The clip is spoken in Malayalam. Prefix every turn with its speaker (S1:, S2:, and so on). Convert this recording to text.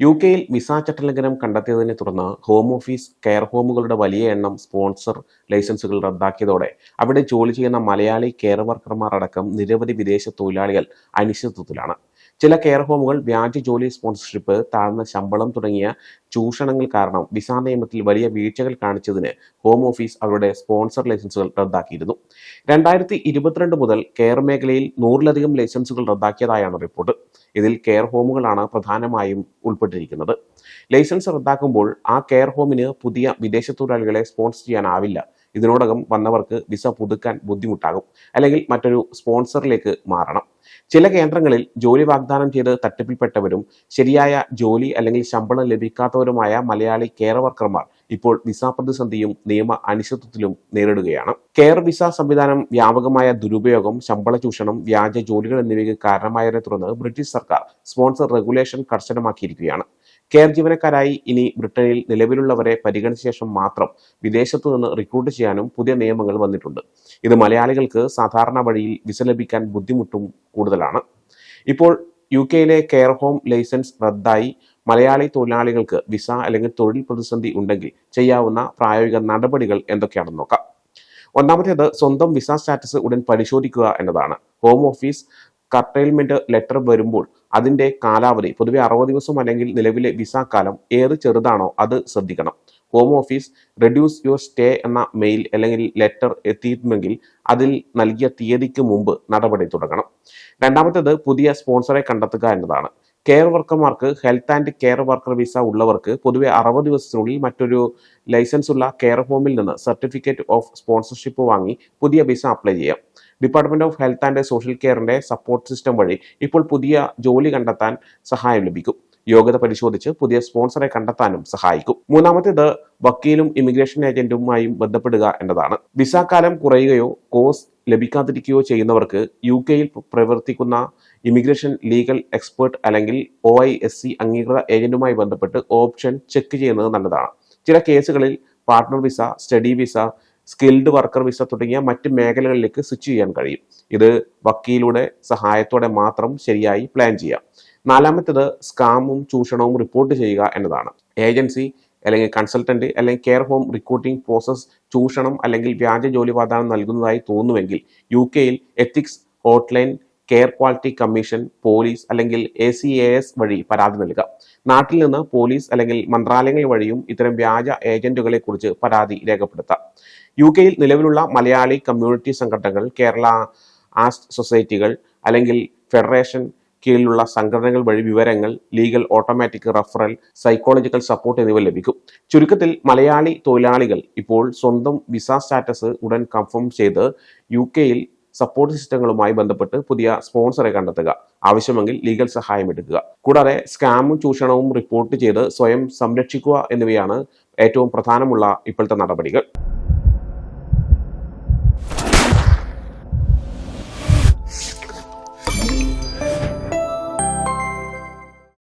S1: യു കെയിൽ വിസ ചട്ടലംഘനം കണ്ടെത്തിയതിനെ തുടർന്ന് ഹോം ഓഫീസ് കെയർ ഹോമുകളുടെ വലിയ എണ്ണം സ്പോൺസർ ലൈസൻസുകൾ റദ്ദാക്കിയതോടെ അവിടെ ജോലി ചെയ്യുന്ന മലയാളി കെയർ വർക്കർമാർ അടക്കം നിരവധി വിദേശ തൊഴിലാളികൾ അനിശ്ചിതത്വത്തിലാണ്. ചില കെയർ ഹോമുകൾ വ്യാജ ജോലി സ്പോൺസർഷിപ്പ് താഴ്ന്ന ശമ്പളം തുടങ്ങിയ ചൂഷണങ്ങൾ കാരണം വിസ നിയമത്തിൽ വലിയ വീഴ്ചകൾ കാണിച്ചതിന് ഹോം ഓഫീസ് അവരുടെ സ്പോൺസർ ലൈസൻസുകൾ റദ്ദാക്കിയിരുന്നു. രണ്ടായിരത്തി ഇരുപത്തിരണ്ട് മുതൽ കെയർ മേഖലയിൽ നൂറിലധികം ലൈസൻസുകൾ റദ്ദാക്കിയതായാണ് റിപ്പോർട്ട്. ഇതിൽ കെയർ ഹോമുകളാണ് പ്രധാനമായും ഉൾപ്പെട്ടിരിക്കുന്നത്. ലൈസൻസ് റദ്ദാക്കുമ്പോൾ ആ കെയർ ഹോമിന് പുതിയ വിദേശ തൊഴിലാളികളെ സ്പോൺസർ ചെയ്യാനാവില്ല. ഇതിനോടകം വന്നവർക്ക് വിസ പുതുക്കാൻ ബുദ്ധിമുട്ടാകും. അല്ലെങ്കിൽ മറ്റൊരു സ്പോൺസറിലേക്ക് മാറണം. ചില കേന്ദ്രങ്ങളിൽ ജോലി വാഗ്ദാനം ചെയ്ത് തട്ടിപ്പിൽപ്പെട്ടവരും ശരിയായ ജോലി അല്ലെങ്കിൽ ശമ്പളം ലഭിക്കാത്തവരുമായ മലയാളി കെയർ വർക്കർമാർ ഇപ്പോൾ വിസ പ്രതിസന്ധിയും നിയമ അനിശ്ചിതത്വത്തിലും നേരിടുകയാണ്. കെയർ വിസ സംവിധാനം വ്യാപകമായ ദുരുപയോഗം ശമ്പള ചൂഷണം വ്യാജ ജോലികൾ എന്നിവയ്ക്ക് കാരണമായതിനെ തുടർന്ന് ബ്രിട്ടീഷ് സർക്കാർ സ്പോൺസർ റെഗുലേഷൻ കർശനമാക്കിയിരിക്കുകയാണ്. കെയർ ജീവനക്കാരായി ഇനി ബ്രിട്ടനിൽ നിലവിലുള്ളവരെ പരിഗണിച്ച ശേഷം മാത്രം വിദേശത്തു നിന്ന് റിക്രൂട്ട് ചെയ്യാനും പുതിയ നിയമങ്ങൾ വന്നിട്ടുണ്ട്. ഇത് മലയാളികൾക്ക് സാധാരണ വഴിയിൽ വിസ ലഭിക്കാൻ ബുദ്ധിമുട്ടും കൂടുതലാണ്. ഇപ്പോൾ യു കെയിലെ കെയർ ഹോം ലൈസൻസ് റദ്ദായി മലയാളി തൊഴിലാളികൾക്ക് വിസ അല്ലെങ്കിൽ തൊഴിൽ പ്രതിസന്ധി ഉണ്ടെങ്കിൽ ചെയ്യാവുന്ന പ്രായോഗിക നടപടികൾ എന്തൊക്കെയാണെന്ന് നോക്കാം. ഒന്നാമത്തേത് സ്വന്തം വിസ സ്റ്റാറ്റസ് ഉടൻ പരിശോധിക്കുക എന്നതാണ്. ഹോം ഓഫീസ് കർട്ടൈൽമെന്റ് ലെറ്റർ വരുമ്പോൾ അതിന്റെ കാലാവധി പൊതുവെ അറുപത് ദിവസം അല്ലെങ്കിൽ നിലവിലെ വിസ കാലം ഏത് ചെറുതാണോ അത് ശ്രദ്ധിക്കണം. Home office reduce your stay എന്ന മെയിൽ അല്ലെങ്കിൽ ലെറ്റർ എത്തിയിരുന്നെങ്കിൽ അതിൽ നൽകിയ തീയതിക്ക് മുമ്പ് നടപടി തുടങ്ങണം. രണ്ടാമത്തേത് പുതിയ സ്പോൺസറെ കണ്ടെത്തുക എന്നതാണ്. Care വർക്കർമാർക്ക് health and care worker visa ഉള്ളവർക്ക് പൊതുവെ അറുപത് ദിവസത്തിനുള്ളിൽ മറ്റൊരു ലൈസൻസ് ഉള്ള കെയർ ഹോമിൽ നിന്ന് സർട്ടിഫിക്കറ്റ് ഓഫ് സ്പോൺസർഷിപ്പ് വാങ്ങി പുതിയ വിസ അപ്ലൈ ചെയ്യാം. Department of health and social കെയറിന്റെ support system വഴി ഇപ്പോൾ പുതിയ ജോലി കണ്ടെത്താൻ സഹായം ലഭിക്കും. യോഗ്യത പരിശോധിച്ച് പുതിയ സ്പോൺസറെ കണ്ടെത്താനും സഹായിക്കും. മൂന്നാമത്തേത് വക്കീലും ഇമിഗ്രേഷൻ ഏജന്റുമായും ബന്ധപ്പെടുക എന്നതാണ്. വിസ കാലം കുറയുകയോ കോഴ്സ് ലഭിക്കാതിരിക്കുകയോ ചെയ്യുന്നവർക്ക് യു കെയിൽ പ്രവർത്തിക്കുന്ന ഇമിഗ്രേഷൻ ലീഗൽ എക്സ്പേർട്ട് അല്ലെങ്കിൽ ഒ ഐ എസ് സി അംഗീകൃത ഏജന്റുമായി ബന്ധപ്പെട്ട് ഓപ്ഷൻ ചെക്ക് ചെയ്യുന്നത് നല്ലതാണ്. ചില കേസുകളിൽ partner visa study visa skilled worker visa തുടങ്ങിയ മറ്റ് മേഖലകളിലേക്ക് സ്വിച്ച് ചെയ്യാൻ കഴിയും. ഇത് വക്കീലുടെ സഹായത്തോടെ മാത്രം ശരിയായി പ്ലാൻ ചെയ്യാം. നാലാമത്തേത് സ്കാമും ചൂഷണവും റിപ്പോർട്ട് ചെയ്യുക എന്നതാണ്. ഏജൻസി അല്ലെങ്കിൽ കൺസൾട്ടന്റ് അല്ലെങ്കിൽ കെയർ ഹോം റിക്രൂട്ടിംഗ് പ്രോസസ് ചൂഷണം അല്ലെങ്കിൽ വ്യാജ ജോലി വാഗ്ദാനം നൽകുന്നതായി തോന്നുമെങ്കിൽ യു കെയിൽ ethics hotline care quality commission police അല്ലെങ്കിൽ എ സി എ എസ് വഴി പരാതി നൽകുക. നാട്ടിൽ നിന്ന് പോലീസ് അല്ലെങ്കിൽ മന്ത്രാലയങ്ങൾ വഴിയും ഇത്തരം വ്യാജ ഏജന്റുകളെ കുറിച്ച് പരാതി രേഖപ്പെടുത്തുക യു കെയിൽ നിലവിലുള്ള മലയാളി കമ്മ്യൂണിറ്റി സംഘടനകൾ കേരള ആസ്റ്റ് സൊസൈറ്റികൾ അല്ലെങ്കിൽ ഫെഡറേഷൻ കീഴിലുള്ള സംഘടനകൾ വഴി വിവരങ്ങൾ legal automatic referral psychological support എന്നിവ ലഭിക്കും. ചുരുക്കത്തിൽ മലയാളി തൊഴിലാളികൾ ഇപ്പോൾ സ്വന്തം വിസ സ്റ്റാറ്റസ് ഉടൻ കൺഫേം ചെയ്ത് യു കെയിൽ സപ്പോർട്ട് സിസ്റ്റങ്ങളുമായി ബന്ധപ്പെട്ട് പുതിയ സ്പോൺസറെ കണ്ടെത്തുക. ആവശ്യമെങ്കിൽ ലീഗൽ സഹായം എടുക്കുക. കൂടാതെ സ്കാമും ചൂഷണവും റിപ്പോർട്ട് ചെയ്ത് സ്വയം സംരക്ഷിക്കുക എന്നിവയാണ് ഏറ്റവും പ്രധാനമുള്ള ഇപ്പോഴത്തെ നടപടികൾ.